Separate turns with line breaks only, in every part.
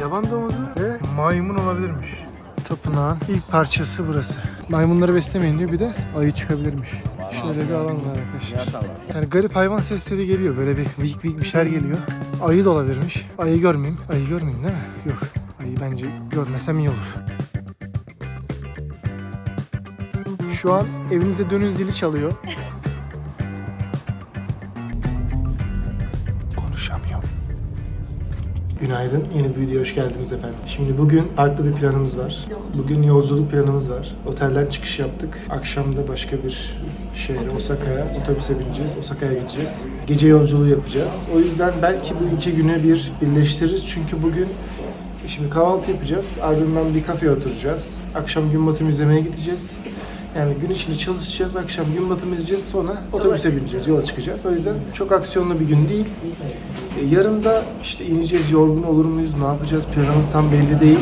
Yaban domuzu ve maymun olabilirmiş. Tapınağın ilk parçası burası. Maymunları beslemeyin diyor bir de ayı çıkabilirmiş. Şöyle bir alan var arkadaşlar. Yani garip hayvan sesleri geliyor. Böyle bir vik vik bir şeyler geliyor. Ayı da olabilirmiş. Ayı görmeyeyim. Ayı görmeyeyim değil mi? Yok. Ayı bence görmesem iyi olur. Şu an evinize dönün zili çalıyor. Günaydın. Yeni bir videoya hoş geldiniz efendim. Şimdi bugün farklı bir planımız var. Bugün yolculuk planımız var. Otelden çıkış yaptık. Akşam da başka bir şehre, Osaka'ya, otobüse bineceğiz. Osaka'ya gideceğiz. Gece yolculuğu yapacağız. O yüzden belki bu iki günü bir birleştiririz. Çünkü bugün şimdi kahvaltı yapacağız. Ardından bir kafeye oturacağız. Akşam gün batımı izlemeye gideceğiz. Yani gün içinde çalışacağız, akşam gün batımı izleyeceğiz, sonra otobüse bineceğiz, yola çıkacağız. O yüzden çok aksiyonlu bir gün değil. E, Yarın da işte ineceğiz, yorgun olur muyuz, ne yapacağız planımız tam belli değil.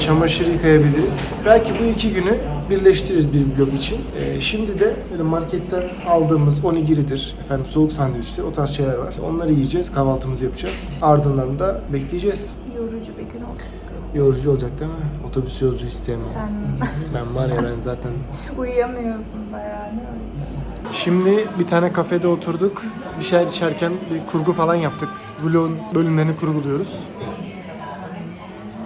Çamaşır yıkayabiliriz. Belki bu iki günü birleştiririz bir vlog için. E, şimdi de böyle marketten aldığımız onigiridir, efendim soğuk sandviçtir, o tarz şeyler var. Onları yiyeceğiz, kahvaltımızı yapacağız. Ardından da bekleyeceğiz.
Yorucu bir gün olacak.
Yorucu olacak değil mi? Otobüs yolcu isteyemem.
Sen
Ben var ya ben zaten
uyuyamıyorsun o yüzden.
Şimdi bir tane kafede oturduk. Bir şeyler içerken bir kurgu falan yaptık. Vlog'un bölümlerini kurguluyoruz.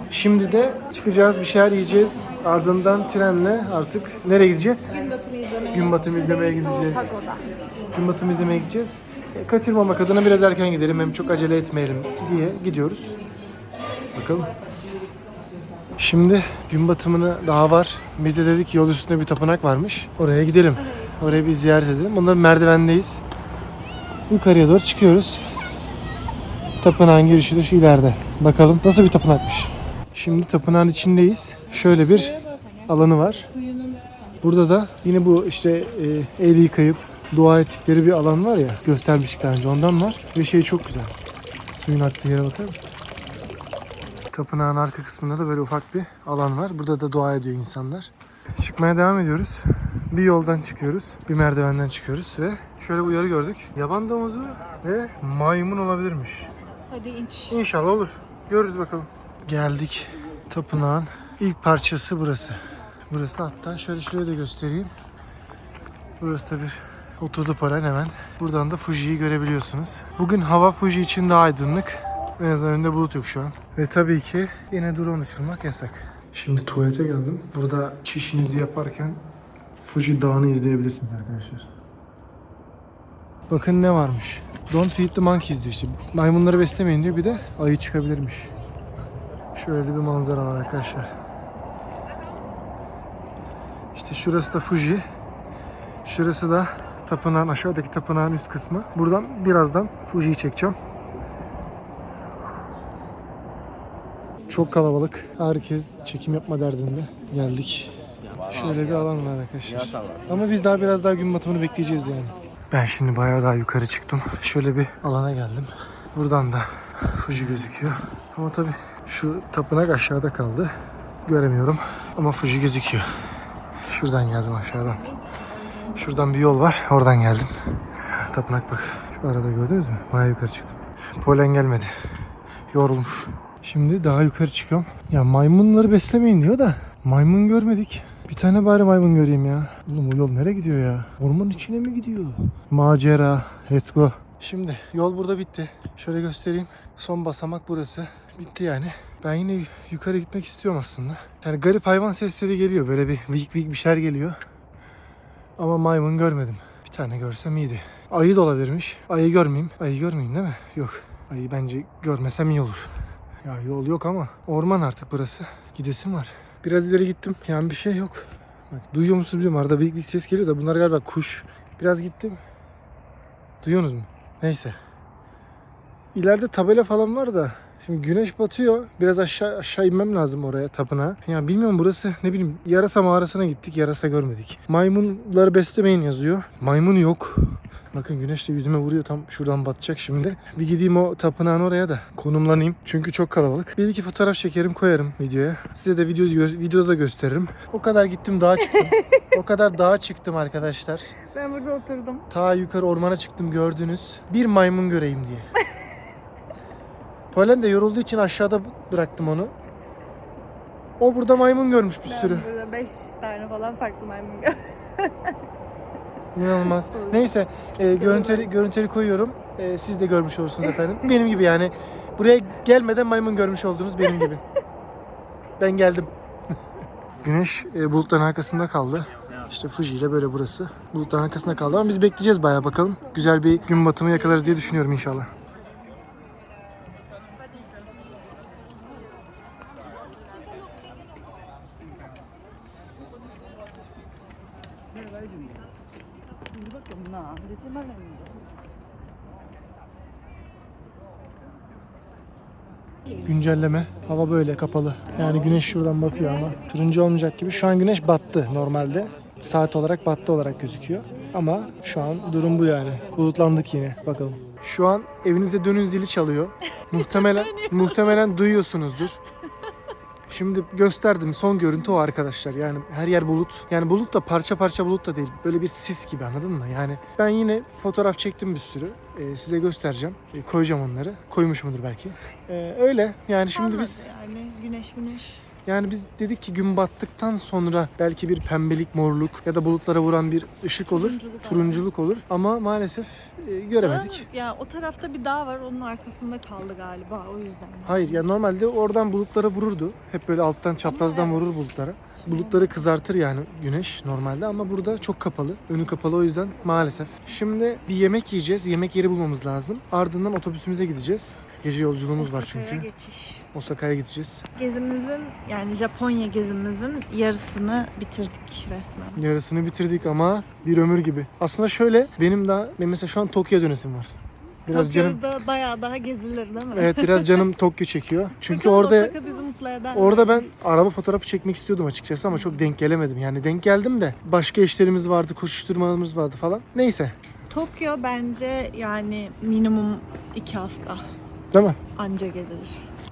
Şimdi de çıkacağız, bir şeyler yiyeceğiz. Ardından trenle artık nereye gideceğiz?
Gün batımı izlemeye.
Gün batımı izlemeye
Şuraya
gideceğiz. Gün batımı izlemeye gideceğiz. E, Kaçırmamak adına biraz erken gidelim hem çok acele etmeyelim diye gidiyoruz. Bakalım. Şimdi gün batımını daha var. Biz de dedik ki yol üstünde bir tapınak varmış. Oraya gidelim. Oraya bir ziyaret edelim. Bunların merdivendeyiz. Yukarıya doğru çıkıyoruz. Tapınağın girişi de şu ileride. Bakalım nasıl bir tapınakmış. Şimdi tapınağın içindeyiz. Şöyle bir alanı var. Burada da yine bu işte e, el yıkayıp dua ettikleri bir alan var ya göstermiştik daha önce ondan var. Ve şey çok güzel. Suyun aktığı yere bakar mısın? Tapınağın arka kısmında da böyle ufak bir alan var. Burada da dua ediyor insanlar. Çıkmaya devam ediyoruz. Bir yoldan çıkıyoruz. Bir merdivenden çıkıyoruz ve şöyle bir uyarı gördük. Yaban domuzu ve maymun olabilirmiş.
Hadi inç.
İnşallah olur. Görürüz bakalım. Geldik. Tapınağın ilk parçası burası. Burası hatta şöyle şuraya da göstereyim. Burası da bir oturdu paran hemen. Buradan da Fuji'yi görebiliyorsunuz. Bugün hava Fuji için daha aydınlık. En azından önünde bulut yok şu an. Ve tabii ki yine drone uçurmak yasak. Şimdi tuvalete geldim. Burada çişinizi yaparken Fuji Dağı'nı izleyebilirsiniz arkadaşlar. Bakın ne varmış. Don't feed the monkeys diyor işte. Maymunları beslemeyin diyor. Bir de ayı çıkabilirmiş. Şöyle de bir manzara var arkadaşlar. İşte şurası da Fuji. Şurası da tapınağın aşağıdaki tapınağın üst kısmı. Buradan birazdan Fuji'yi çekeceğim. Çok kalabalık. Herkes çekim yapma derdinde. Geldik. Şöyle bir alan var arkadaşlar. Ama biz daha biraz daha gün batımını bekleyeceğiz yani. Ben şimdi bayağı daha yukarı çıktım. Şöyle bir alana geldim. Buradan da Fuji gözüküyor. Ama tabii şu tapınak aşağıda kaldı. Göremiyorum. Ama Fuji gözüküyor. Şuradan geldim aşağıdan. Şuradan bir yol var. Oradan geldim. Tapınak bak. Şu arada gördünüz mü? Bayağı yukarı çıktım. Polen gelmedi. Yorulmuş. Şimdi daha yukarı çıkıyorum. Ya maymunları beslemeyin diyor da maymun görmedik. Bir tane bari maymun göreyim ya. Oğlum bu yol nereye gidiyor ya? Ormanın içine mi gidiyor? Macera. Let's go. Şimdi yol burada bitti. Şöyle göstereyim. Son basamak burası. Bitti yani. Ben yine yukarı gitmek istiyorum aslında. Yani garip hayvan sesleri geliyor. Böyle bir vik vik bir şeyler geliyor. Ama maymun görmedim. Bir tane görsem iyiydi. Ayı da olabilirmiş. Ayı görmeyeyim. Ayı görmeyeyim değil mi? Yok. Ayı bence görmesem iyi olur. Ya yol yok ama orman artık burası. Gidesim var. Biraz ileri gittim. Yani bir şey yok. Bak duyuyor musunuz bilmiyorum. Arada bir, bir ses geliyor da bunlar galiba kuş. Biraz gittim. Duyuyorsunuz mu? Neyse. İleride tabela falan var da Şimdi güneş batıyor. Biraz aşağı aşağı inmem lazım oraya tapınağa. Ya bilmiyorum burası ne bileyim yarasa mağarasına gittik yarasa görmedik. Maymunları beslemeyin yazıyor. Maymun yok. Bakın güneş de yüzüme vuruyor tam şuradan batacak şimdi. Bir gideyim o tapınağın oraya da konumlanayım. Çünkü çok kalabalık. Bir iki fotoğraf çekerim koyarım videoya. Size de video, videoda da gösteririm. O kadar gittim dağa çıktım. o kadar dağa çıktım arkadaşlar.
Ben burada oturdum.
Ta yukarı ormana çıktım gördünüz. Bir maymun göreyim diye. Polen de yorulduğu için aşağıda bıraktım onu. O burada maymun görmüş bir
Ben
sürü.
burada 5 tane falan farklı maymun gördüm.
İnanılmaz. Neyse e, görüntüleri, görüntüleri koyuyorum. E, siz de görmüş olursunuz efendim. Benim gibi yani. Buraya gelmeden maymun görmüş oldunuz benim gibi. Ben geldim. Güneş e, bulutların arkasında kaldı. İşte Fuji ile böyle burası. Bulutların arkasında kaldı ama biz bekleyeceğiz bayağı bakalım. Güzel bir gün batımı yakalarız diye düşünüyorum inşallah. Güncelleme. Hava böyle kapalı. Yani güneş şuradan batıyor ama turuncu olmayacak gibi. Şu an güneş battı normalde. Saat olarak battı olarak gözüküyor. Ama şu an durum bu yani. Bulutlandık yine. Bakalım. Şu an evinize dönün zili çalıyor. Muhtemelen muhtemelen duyuyorsunuzdur. Şimdi gösterdim son görüntü o arkadaşlar. Yani her yer bulut. Yani bulut da parça parça bulut da değil. Böyle bir sis gibi anladın mı? Yani ben yine fotoğraf çektim bir sürü. Ee, size göstereceğim. Ee, koyacağım onları. Koymuşumdur belki. Ee, öyle. Yani şimdi biz
yani güneş güneş.
Yani biz dedik ki gün battıktan sonra belki bir pembelik, morluk ya da bulutlara vuran bir ışık olur.
Turunculuk olur.
Turunculuk olur. Ama maalesef e, göremedik.
Ya o tarafta bir dağ var onun arkasında kaldı galiba o yüzden.
Hayır ya normalde oradan bulutlara vururdu. Hep böyle alttan çaprazdan vurur bulutlara. Bulutları kızartır yani güneş normalde ama burada çok kapalı. Önü kapalı o yüzden maalesef. Şimdi bir yemek yiyeceğiz. Yemek yeri bulmamız lazım. Ardından otobüsümüze gideceğiz. Gece yolculuğumuz var
Osaka'ya
çünkü.
geçiş.
Osaka'ya gideceğiz.
Gezimizin yani Japonya gezimizin yarısını bitirdik resmen.
Yarısını bitirdik ama bir ömür gibi. Aslında şöyle benim daha benim mesela şu an Tokyo dönesim var. Biraz canım
Tokyo'da bayağı daha gezilir değil mi?
Evet biraz canım Tokyo çekiyor. Çünkü
Bakalım
orada
Osaka bizi mutlu eder mi?
Orada ben araba fotoğrafı çekmek istiyordum açıkçası ama çok denk gelemedim. Yani denk geldim de başka işlerimiz vardı, koşuşturmalarımız vardı falan. Neyse.
Tokyo bence yani minimum iki hafta
Değil mi?
anca gezilir.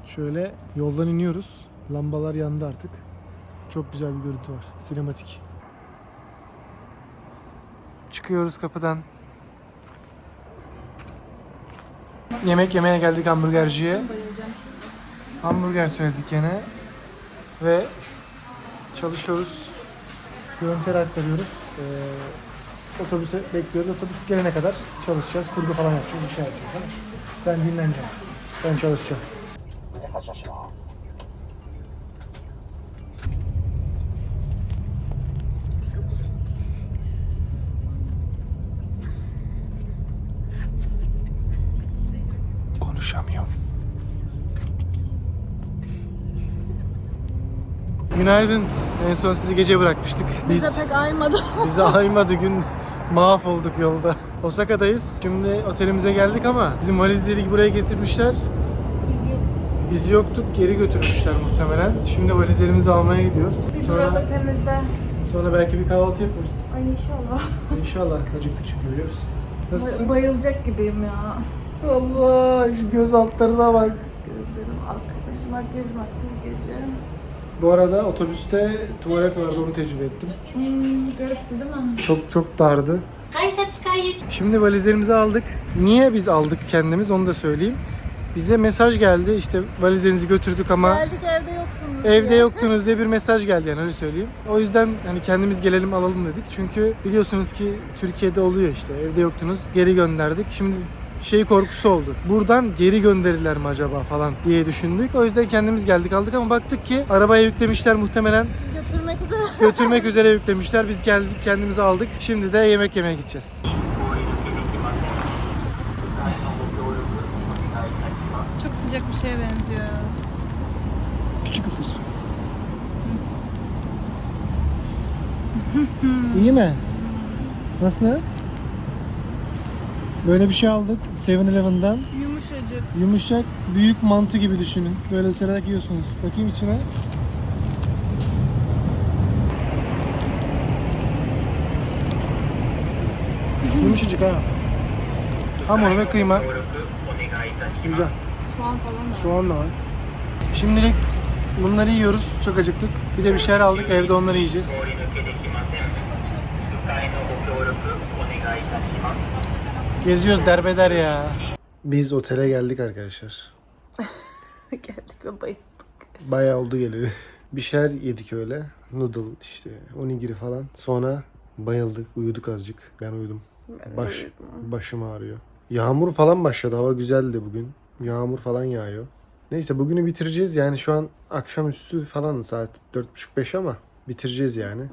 Şöyle yoldan iniyoruz. Lambalar yandı artık. Çok güzel bir görüntü var. Sinematik. Çıkıyoruz kapıdan. Yemek yemeye geldik hamburgerciye. Hamburger söyledik gene. Ve çalışıyoruz. Görüntüleri aktarıyoruz. Ee, otobüse bekliyoruz. Otobüs gelene kadar çalışacağız. Kurgu falan yapacağız. Bir şey yapacağız. Ama sen dinleneceksin. Ben çalışacağım. Konuşamıyorum. Günaydın. En son sizi gece bırakmıştık. Biz
Bize pek aymadı.
bize aymadı gün mahvolduk yolda. Osaka'dayız. Şimdi otelimize geldik ama bizim valizleri buraya getirmişler.
Biz yok.
Biz yoktuk, geri götürmüşler muhtemelen. Şimdi valizlerimizi almaya gidiyoruz.
Biz
Sonra
burada temizde.
sonra belki bir kahvaltı yaparız.
Ay inşallah.
İnşallah acıktık çünkü biliyor musun? Nasılsın?
Bayılacak gibiyim ya.
Allah şu göz altlarına bak.
Gözlerim arkadaş makyaj makyaj gece.
Bu arada otobüste tuvalet vardı onu tecrübe ettim.
Hmm, garipti değil mi?
Çok çok dardı. Şimdi valizlerimizi aldık. Niye biz aldık kendimiz onu da söyleyeyim. Bize mesaj geldi işte valizlerinizi götürdük ama
Geldik evde yoktunuz.
evde
diye.
yoktunuz diye bir mesaj geldi yani öyle söyleyeyim. O yüzden hani kendimiz gelelim alalım dedik. Çünkü biliyorsunuz ki Türkiye'de oluyor işte evde yoktunuz geri gönderdik. Şimdi şey korkusu oldu. Buradan geri gönderirler mi acaba falan diye düşündük. O yüzden kendimiz geldik aldık ama baktık ki arabaya yüklemişler muhtemelen
Götürmek üzere.
götürmek üzere yüklemişler. Biz geldik kendimizi aldık. Şimdi de yemek yemeye gideceğiz.
Çok sıcak bir şeye benziyor.
Küçük ısır. İyi mi? Nasıl? Böyle bir şey aldık 7-Eleven'dan.
Yumuşacık.
Yumuşak, büyük mantı gibi düşünün. Böyle ısırarak yiyorsunuz. Bakayım içine. Yumuşacık ha. Hamur ve kıyma. Güzel.
Soğan falan da.
Soğan da var. Şimdilik bunları yiyoruz. Çok acıktık. Bir de bir şeyler aldık. Evde onları yiyeceğiz. Geziyoruz derbeder ya. Biz otele geldik arkadaşlar.
Geldik ve bayıldık.
Bayağı oldu geleli. Bir şeyler yedik öyle. Noodle işte onigiri falan. Sonra bayıldık, uyuduk azıcık. Ben uyudum.
Ben
Baş,
uyudum.
başım ağrıyor. Yağmur falan başladı. Hava güzeldi bugün. Yağmur falan yağıyor. Neyse bugünü bitireceğiz. Yani şu an akşamüstü falan saat 4.30-5 ama bitireceğiz yani.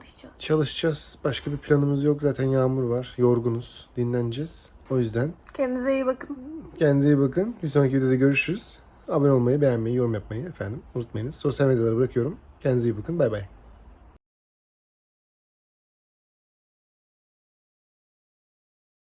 Çalışacağız.
Çalışacağız. Başka bir planımız yok. Zaten yağmur var. Yorgunuz. Dinleneceğiz. O yüzden
Kendinize iyi bakın.
kendinize iyi bakın. Bir sonraki videoda görüşürüz. Abone olmayı, beğenmeyi, yorum yapmayı efendim unutmayınız. Sosyal medyalara bırakıyorum. Kendinize iyi bakın. Bay bay.